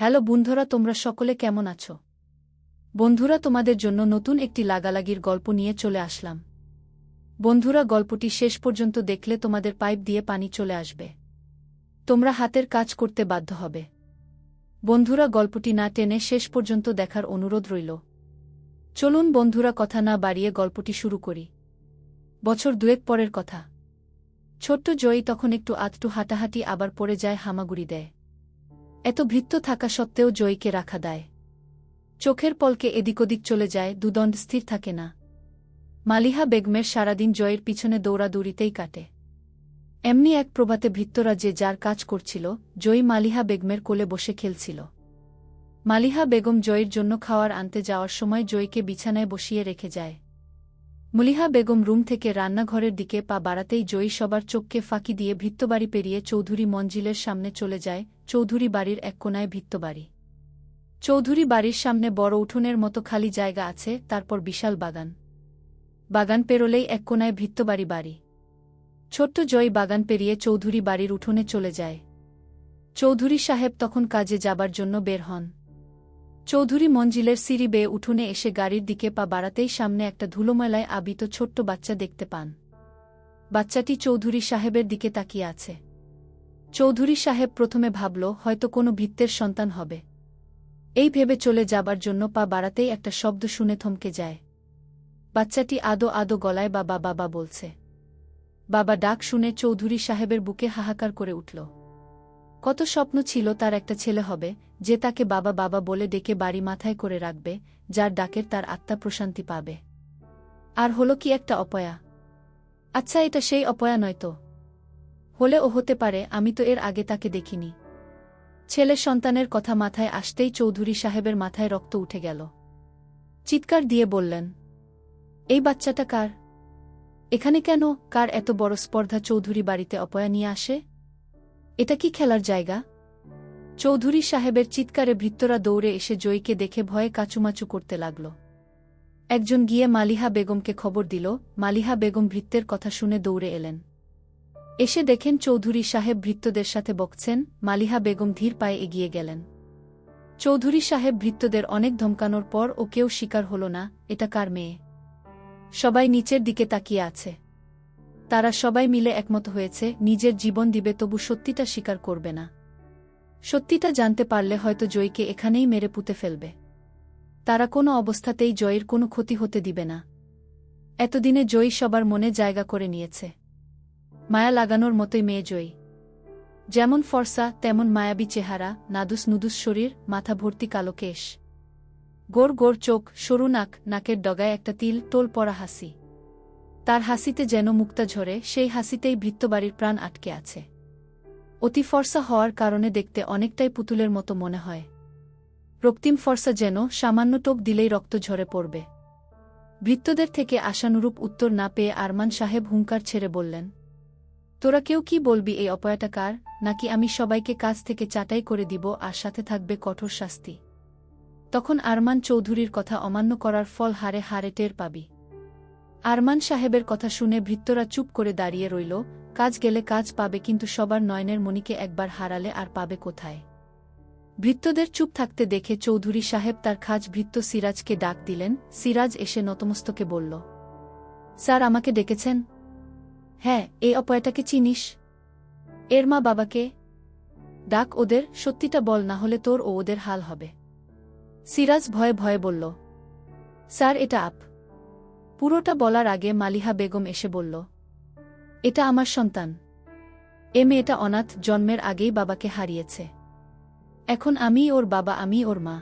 Hello বন্ধুরা, তোমরা সকলে কেমন আছো? বন্ধুরা, তোমাদের জন্য নতুন একটি লাগালাগির গল্প নিয়ে চলে আসলাম। বন্ধুরা, গল্পটি শেষ পর্যন্ত দেখলে তোমাদের পাইপ দিয়ে পানি চলে আসবে। তোমরা হাতের কাজ করতে বাধ্য হবে। বন্ধুরা, গল্পটি না টেনে শেষ পর্যন্ত দেখার অনুরোধ রইল। চলুন বন্ধুরা, কথা না বাড়িয়ে গল্পটি শুরু করি। বছর দুয়েক পরের কথা। ছোট্ট জয়ী তখন একটু আধটু হাঁটাহাঁটি আবার পড়ে যায় হামাগুড়ি দেয়। এত ভৃত্য থাকা সত্ত্বেও জয়ীকে রাখা দেয়। চোখের পলকে এদিক ওদিক চলে যায়, দুদণ্ড স্থির থাকে না। মালিহা বেগমের সারাদিন জয়ের পিছনে দৌড়াদৌড়িতেই কাটে। এমনি এক প্রভাতে ভৃত্যরা যে যার কাজ করছিল, জয়ী মালিহা বেগমের কোলে বসে খেলছিল। মালিহা বেগম জয়ের জন্য খাওয়ার আনতে যাওয়ার সময় জয়কে বিছানায় বসিয়ে রেখে যায়। মলিহা বেগম রুম থেকে রান্নাঘরের দিকে পা বাড়াতেই জয়ী সবার চোখকে ফাঁকি দিয়ে ভিত্তবাড়ি পেরিয়ে চৌধুরী মঞ্জিলের সামনে চলে যায় চৌধুরী বাড়ির এক কোনায় ভিত্তবাড়ি। চৌধুরী বাড়ির সামনে বড় উঠোনের মতো খালি জায়গা আছে, তারপর বিশাল বাগান। বাগান পেরোলেই এক কোনায় ভিত্তবাড়ি বাড়ি। ছোট্ট জয় বাগান পেরিয়ে চৌধুরী বাড়ির উঠোনে চলে যায়। চৌধুরী সাহেব তখন কাজে যাবার জন্য বের হন। চৌধুরী মঞ্জিলের সিঁড়ি বেয়ে উঠোনে এসে গাড়ির দিকে পা বাড়াতেই সামনে একটা ধুলোমেলায় আবিত ছোট্ট বাচ্চা দেখতে পান। বাচ্চাটি চৌধুরী সাহেবের দিকে তাকিয়ে আছে। চৌধুরী সাহেব প্রথমে ভাবল, হয়তো কোনো ভিত্তের সন্তান হবে। এই ভেবে চলে যাবার জন্য পা বাড়াতেই একটা শব্দ শুনে থমকে যায়। বাচ্চাটি আদো আদো গলায় বাবা বাবা বলছে। বাবা ডাক শুনে চৌধুরী সাহেবের বুকে হাহাকার করে উঠল। কত স্বপ্ন ছিল তার একটা ছেলে হবে, যে তাকে বাবা বাবা বলে ডেকে বাড়ি মাথায় করে রাখবে, যার ডাকের তার আত্মা প্রশান্তি পাবে। আর হলো কি একটা অপয়া? আচ্ছা এটা সেই অপয়া নয় তো। হলে ও হতে পারে, আমি তো এর আগে তাকে দেখিনি। ছেলে সন্তানের কথা মাথায় আসতেই চৌধুরী সাহেবের মাথায় রক্ত উঠে গেল। চিৎকার দিয়ে বললেন, এই বাচ্চাটা কার? এখানে কেন? কার এত বড় স্পর্ধা চৌধুরী বাড়িতে অপয়া নিয়ে আসে? এটা কি খেলার জায়গা? চৌধুরী সাহেবের চিৎকারে ভৃত্যরা দৌড়ে এসে জয়ীকে দেখে ভয়ে কাচুমাচু করতে লাগল। একজন গিয়ে মালিহা বেগমকে খবর দিল। মালিহা বেগম ভৃত্যের কথা শুনে দৌড়ে এলেন। এসে দেখেন চৌধুরী সাহেব ভৃত্যদের সাথে বকছেন। মালিহা বেগম ধীর পায়ে এগিয়ে গেলেন। চৌধুরী সাহেব ভৃত্যদের অনেক ধমকানোর পর ও কেউ শিকার হল না, এটা কার মেয়ে? সবাই নিচের দিকে তাকিয়ে আছে। তারা সবাই মিলে একমত হয়েছে, নিজের জীবন দিবে তবু সত্যিটা স্বীকার করবে না। সত্যিটা জানতে পারলে হয়তো জয়কে এখানেই মেরে পুঁতে ফেলবে। তারা কোনো অবস্থাতেই জয়ের কোনো ক্ষতি হতে দিবে না। এতদিনে জয়ী সবার মনে জায়গা করে নিয়েছে। মায়া লাগানোর মতোই মেয়ে জয়ী। যেমন ফর্সা, তেমন মায়াবী চেহারা, নাদুস নুদুস শরীর, মাথা ভর্তি কালো কেশ। গোর গোর চোখ, সরু নাক, নাকের ডগায় একটা তিল টোল পড়া হাসি। তার হাসিতে যেন মুক্তা ঝরে, সেই হাসিতেই বৃত্তবাড়ির প্রাণ আটকে আছে। অতি ফর্সা হওয়ার কারণে দেখতে অনেকটাই পুতুলের মতো মনে হয়। রক্তিম ফর্সা যেন সামান্য টোপ দিলেই রক্ত ঝরে পড়বে। বৃত্তদের থেকে আশানুরূপ উত্তর না পেয়ে আরমান সাহেব হুঙ্কার ছেড়ে বললেন, তোরা কেউ কি বলবি এই অপয়াটা কার? নাকি আমি সবাইকে কাজ থেকে চাটাই করে দিব আর সাথে থাকবে কঠোর শাস্তি? তখন আরমান চৌধুরীর কথা অমান্য করার ফল হারে হারে টের পাবি। আরমান সাহেবের কথা শুনে ভৃত্যরা চুপ করে দাঁড়িয়ে রইল, কাজ গেলে কাজ পাবে কিন্তু সবার নয়নের মণিকে একবার হারালে আর পাবে কোথায়? ভৃত্যদের চুপ থাকতে দেখে চৌধুরী সাহেব তার খাজ ভৃত্য সিরাজকে ডাক দিলেন, সিরাজ এসে নতমস্তকে বলল, স্যার, আমাকে ডেকেছেন? হ্যাঁ এই অপয়াটাকে চিনিস। এর মা বাবাকে? ডাক ওদের, সত্যিটা বল, না হলে তোর ও ওদের হাল হবে। সিরাজ ভয়ে ভয়ে বলল, স্যার, এটা আপ। পুরোটা বলার আগে মালিহা বেগম এসে বলল, এটা আমার সন্তান। এ মেয়েটা অনাথ, জন্মের আগেই বাবাকে হারিয়েছে। এখন আমি ওর বাবা আমি ওর মা।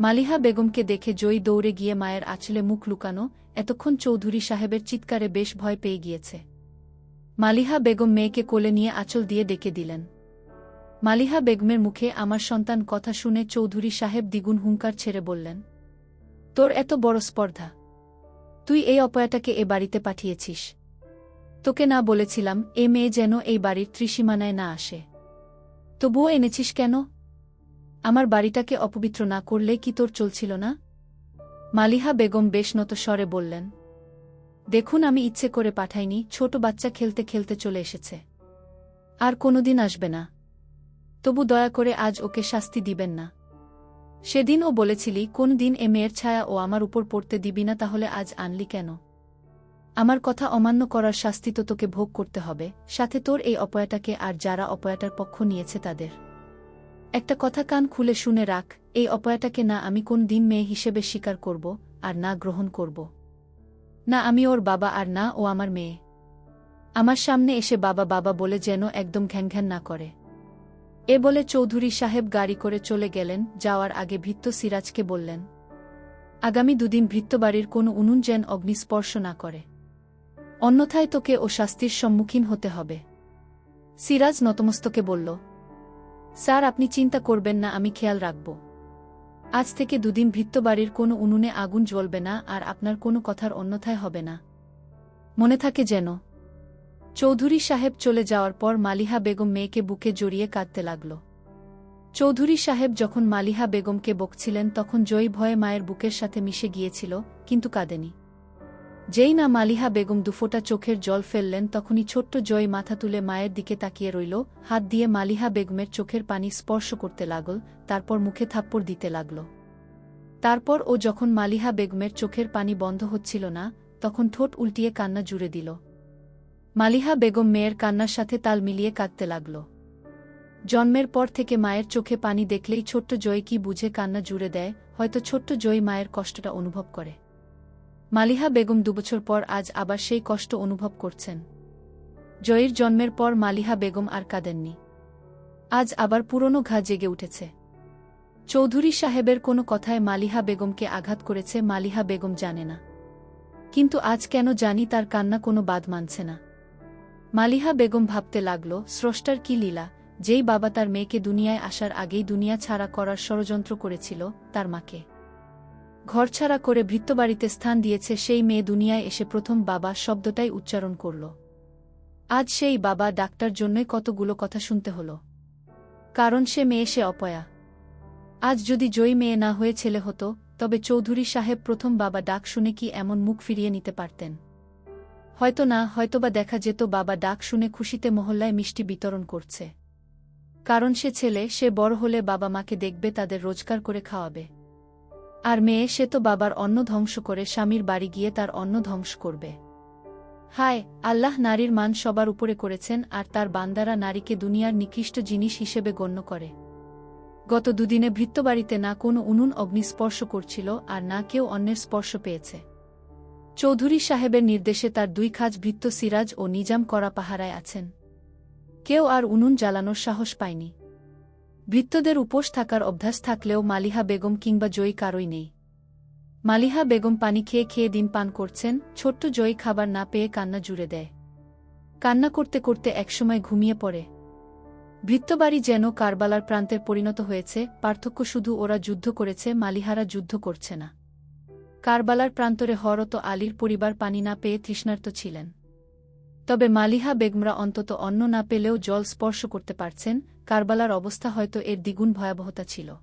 মালিহা বেগমকে দেখে জয়ী দৌড়ে গিয়ে মায়ের আঁচলে মুখ লুকানো এতক্ষণ চৌধুরী সাহেবের চিৎকারে বেশ ভয় পেয়ে গিয়েছে। মালিহা বেগম মেয়েকে কোলে নিয়ে আঁচল দিয়ে ডেকে দিলেন। মালিহা বেগমের মুখে আমার সন্তান কথা শুনে চৌধুরী সাহেব দ্বিগুণ হুঙ্কার ছেড়ে বললেন, তোর এত বড় স্পর্ধা। তুই এই অপয়াটাকে এ বাড়িতে পাঠিয়েছিস। তোকে না বলেছিলাম এ মেয়ে যেন এই বাড়ির ত্রিসীমানায় না আসে। তবুও এনেছিস কেন? আমার বাড়িটাকে অপবিত্র না করলে কি তোর চলছিল না? মালিহা বেগম বেশ নত স্বরে বললেন, দেখুন, আমি ইচ্ছে করে পাঠাইনি, ছোট বাচ্চা খেলতে খেলতে চলে এসেছে। আর কোনোদিন আসবে না। তবু দয়া করে আজ ওকে শাস্তি দিবেন না। সেদিন ও বলেছিলি, কোন দিন এ মেয়ের ছায়া ও আমার উপর পড়তে দিবি না, তাহলে আজ আনলি কেন? আমার কথা অমান্য করার শাস্তি তো তোকে ভোগ করতে হবে। সাথে তোর এই অপয়াটাকে আর যারা অপয়াটার পক্ষ নিয়েছে তাদের। একটা কথা কান খুলে শুনে রাখ, এই অপয়াটাকে না আমি কোন দিন মেয়ে হিসেবে স্বীকার করব, আর না গ্রহণ করব। না আমি ওর বাবা আর না ও আমার মেয়ে। আমার সামনে এসে বাবা বাবা বলে যেন একদম ঘ্যান না করে। এ বলে চৌধুরী সাহেব গাড়ি করে চলে গেলেন, যাওয়ার আগে ভৃত্য সিরাজকে বললেন, আগামী দুদিন ভৃত্যবাড়ির কোনো উনুন যেন অগ্নিস্পর্শ না করে। অন্যথায় তোকে ও শাস্তির সম্মুখীন হতে হবে। সিরাজ নতমস্তকে বলল, স্যার, আপনি চিন্তা করবেন না, আমি খেয়াল রাখব। আজ থেকে দুদিন ভৃত্যবাড়ির কোনো উনুনে আগুন জ্বলবে না, আর আপনার কোনো কথার অন্যথায় হবে না। মনে থাকে যেন চৌধুরী সাহেব চলে যাওয়ার পর মালিহা বেগম মেয়েকে বুকে জড়িয়ে কাঁদতে লাগল। চৌধুরী সাহেব যখন মালিহা বেগমকে বকছিলেন তখন জয়ী ভয়ে মায়ের বুকের সাথে মিশে গিয়েছিল, কিন্তু কাঁদেনি। যেই না মালিহা বেগম দুফোটা চোখের জল ফেললেন তখনই ছোট্ট জয় মাথা তুলে মায়ের দিকে তাকিয়ে রইল, হাত দিয়ে মালিহা বেগমের চোখের পানি স্পর্শ করতে লাগল, তারপর মুখে থাপ্পড় দিতে লাগল। তারপর ও যখন মালিহা বেগমের চোখের পানি বন্ধ হচ্ছিল না, তখন ঠোঁট উল্টিয়ে কান্না জুড়ে দিল। মালিহা বেগম মেয়ের কান্নার সাথে তাল মিলিয়ে কাঁদতে লাগল। জন্মের পর থেকে মায়ের চোখে পানি দেখলেই ছোট্ট জয় কি বুঝে কান্না জুড়ে দেয়, হয়তো ছোট্ট জয় মায়ের কষ্টটা অনুভব করে। মালিহা বেগম দুবছর পর আজ আবার সেই কষ্ট অনুভব করছেন। জয়ের জন্মের পর মালিহা বেগম আর কাঁদেননি। আজ আবার পুরনো ঘা জেগে উঠেছে। চৌধুরী সাহেবের কোনো কথায় মালিহা বেগমকে আঘাত করেছে মালিহা বেগম জানে না। কিন্তু আজ কেন জানি তার কান্না কোনো বাদ মানছে না। মালিহা বেগম ভাবতে লাগল, স্রষ্টার কি লীলা? যেই বাবা তার মেয়েকে দুনিয়ায় আসার আগেই দুনিয়া ছাড়া করার ষড়যন্ত্র করেছিল, তার মাকে। ঘরছাড়া করে ভৃত্যবাড়িতে স্থান দিয়েছে সেই মেয়ে দুনিয়ায় এসে প্রথম বাবা শব্দটাই উচ্চারণ করল। আজ সেই বাবা ডাক্তার জন্যই কতগুলো কথা শুনতে হল। কারণ সে মেয়ে সে অপয়া। আজ যদি জয়ী মেয়ে না হয়ে ছেলে হতো, তবে চৌধুরী সাহেব প্রথম বাবা ডাক শুনে কি এমন মুখ ফিরিয়ে নিতে পারতেন? হয়তো না, হয়তোবা দেখা যেত বাবা ডাক শুনে খুশিতে মহল্লায় মিষ্টি বিতরণ করছে। কারণ সে ছেলে, সে বড় হলে বাবা মাকে দেখবে, তাদের রোজগার করে খাওয়াবে। আর মেয়ে, সে তো বাবার অন্ন ধ্বংস করে স্বামীর বাড়ি গিয়ে তার অন্ন ধ্বংস করবে। হায়, আল্লাহ নারীর মান সবার উপরে করেছেন, আর তার বান্দারা নারীকে দুনিয়ার নিকৃষ্ট জিনিস হিসেবে গণ্য করে। গত দুদিনে ভৃত্যবাড়িতে না কোনো উনুন অগ্নিস্পর্শ করছিল, আর না কেউ অন্যের স্পর্শ পেয়েছে। চৌধুরী সাহেবের নির্দেশে তার দুই খাজ ভৃত্য সিরাজ ও নিজাম করা পাহারায় আছেন। কেউ আর উনুন জ্বালানোর সাহস পায়নি। বৃত্তদের উপোস থাকার অভ্যাস থাকলেও মালিহা বেগম কিংবা জয়ী কারই নেই। মালিহা বেগম পানি খেয়ে খেয়ে দিন পান করছেন, ছোট্ট জয়ী খাবার না পেয়ে কান্না জুড়ে দেয়। কান্না করতে করতে একসময় ঘুমিয়ে পড়ে। বৃত্তবাড়ি যেন কারবালার প্রান্তের পরিণত হয়েছে, পার্থক্য শুধু ওরা যুদ্ধ করেছে, মালিহারা যুদ্ধ করছে না। কারবালার প্রান্তরে হরত আলীর পরিবার পানি না পেয়ে তৃষ্ণার্ত ছিলেন। তবে মালিহা বেগমরা অন্তত অন্ন না পেলেও জল স্পর্শ করতে পারছেন, কারবালার অবস্থা হয়তো এর দ্বিগুণ ভয়াবহতা ছিল।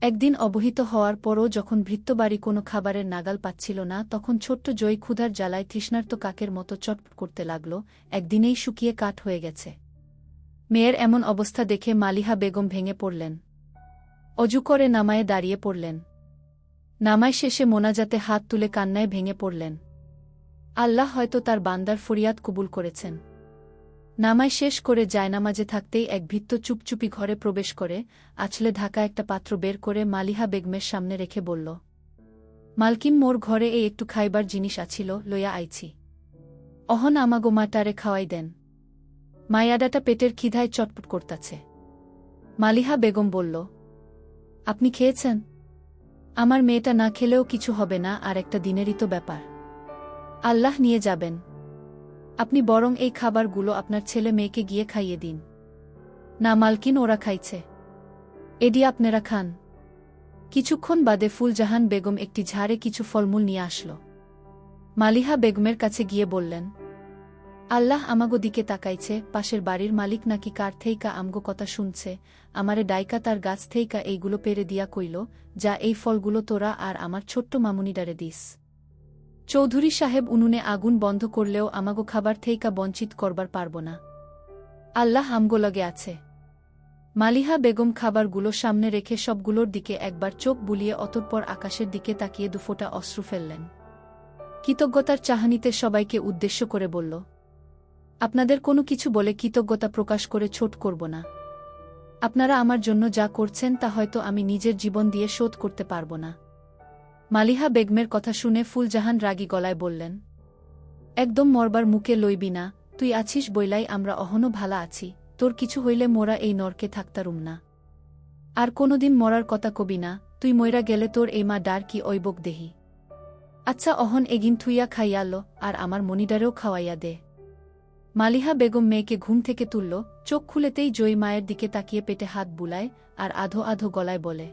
একদিন অবহিত হওয়ার পরও যখন ভৃত্যবাড়ি কোনো খাবারের নাগাল পাচ্ছিল না, তখন ছোট্ট জয় ক্ষুধার জ্বালায় তৃষ্ণার্ত কাকের মতো চটপট করতে লাগল, একদিনেই শুকিয়ে কাঠ হয়ে গেছে। মেয়ের এমন অবস্থা দেখে মালিহা বেগম ভেঙে পড়লেন। অজু করে নামায়ে দাঁড়িয়ে পড়লেন। নামায় শেষে মোনাজাতে হাত তুলে কান্নায় ভেঙে পড়লেন। আল্লাহ হয়তো তার বান্দার ফরিয়াদ কবুল করেছেন। নামায় শেষ করে জায়নামাজে থাকতেই এক ভিত্ত চুপচুপি ঘরে প্রবেশ করে, আছলে ঢাকা একটা পাত্র বের করে মালিহা বেগমের সামনে রেখে বলল, মালকিন মোর ঘরে এই একটু খাইবার জিনিস আছিল, লইয়া আইছি। অহন আমাগো মাটারে খাওয়াই দেন। মায়াডাটা পেটের খিধায় চটপট করতাছে। মালিহা বেগম বলল, আপনি খেয়েছেন? আমার মেয়েটা না খেলেও কিছু হবে না আর একটা দিনেরই তো ব্যাপার। আল্লাহ নিয়ে যাবেন। আপনি বরং এই খাবারগুলো আপনার ছেলে মেয়েকে গিয়ে খাইয়ে দিন। না, মালকিন ওরা খাইছে। এডি, আপনারা খান। কিছুক্ষণ বাদে ফুলজাহান বেগম একটি ঝাড়ে কিছু ফলমূল নিয়ে আসল। মালিহা বেগমের কাছে গিয়ে বললেন আল্লাহ আমাগো দিকে তাকাইছে, পাশের বাড়ির মালিক নাকি কার থেইকা আমগো কথা শুনছে, আমারে ডাইকা তার গাছ থেইকা এইগুলো পেরে দিয়া কইল, যা এই ফলগুলো তোরা আর আমার ছোট্ট মামুনিডারে দিস। চৌধুরী সাহেব উনুনে আগুন বন্ধ করলেও আমাগো খাবার থেইকা বঞ্চিত করবার পারব না। আল্লাহ আমগো লগে আছে। মালিহা বেগম খাবারগুলো সামনে রেখে সবগুলোর দিকে একবার চোখ বুলিয়ে অতঃপর আকাশের দিকে তাকিয়ে দুফোটা অশ্রু ফেললেন। কৃতজ্ঞতার চাহানিতে সবাইকে উদ্দেশ্য করে বলল আপনাদের কোনো কিছু বলে কৃতজ্ঞতা প্রকাশ করে ছোট করব না। আপনারা আমার জন্য যা করছেন তা হয়তো আমি নিজের জীবন দিয়ে শোধ করতে পারব না। মালিহা বেগমের কথা শুনে ফুলজাহান রাগী গলায় বললেন, একদম মরবার মুখে লইবি না, তুই আছিস বইলাই, আমরা অহনো ভালা আছি, তোর কিছু হইলে মোরা এই নরকে থাকতারুম না। আর কোনোদিন মরার কথা কবি না, তুই ময়রা গেলে তোর এই মা ডার কি ঐবক দেহি। আচ্ছা অহন এগিন থুইয়া খাইয়াল আর আমার মনিডারেও খাওয়াইয়া দে। মালিহা বেগম মেয়েকে ঘুম থেকে তুলল, চোখ খুলেতেই জয়ী মায়ের দিকে তাকিয়ে পেটে হাত বুলায় আর আধো আধো গলায় বলে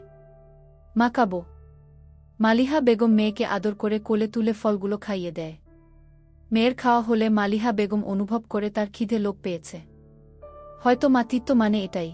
মাকাবো মালিহা বেগম মেয়েকে আদর করে কোলে তুলে ফলগুলো খাইয়ে দেয়। মেয়ের খাওয়া হলে মালিহা বেগম অনুভব করে তার খিদে লোক পেয়েছে। হয়তো মাতৃত্ব মানে এটাই।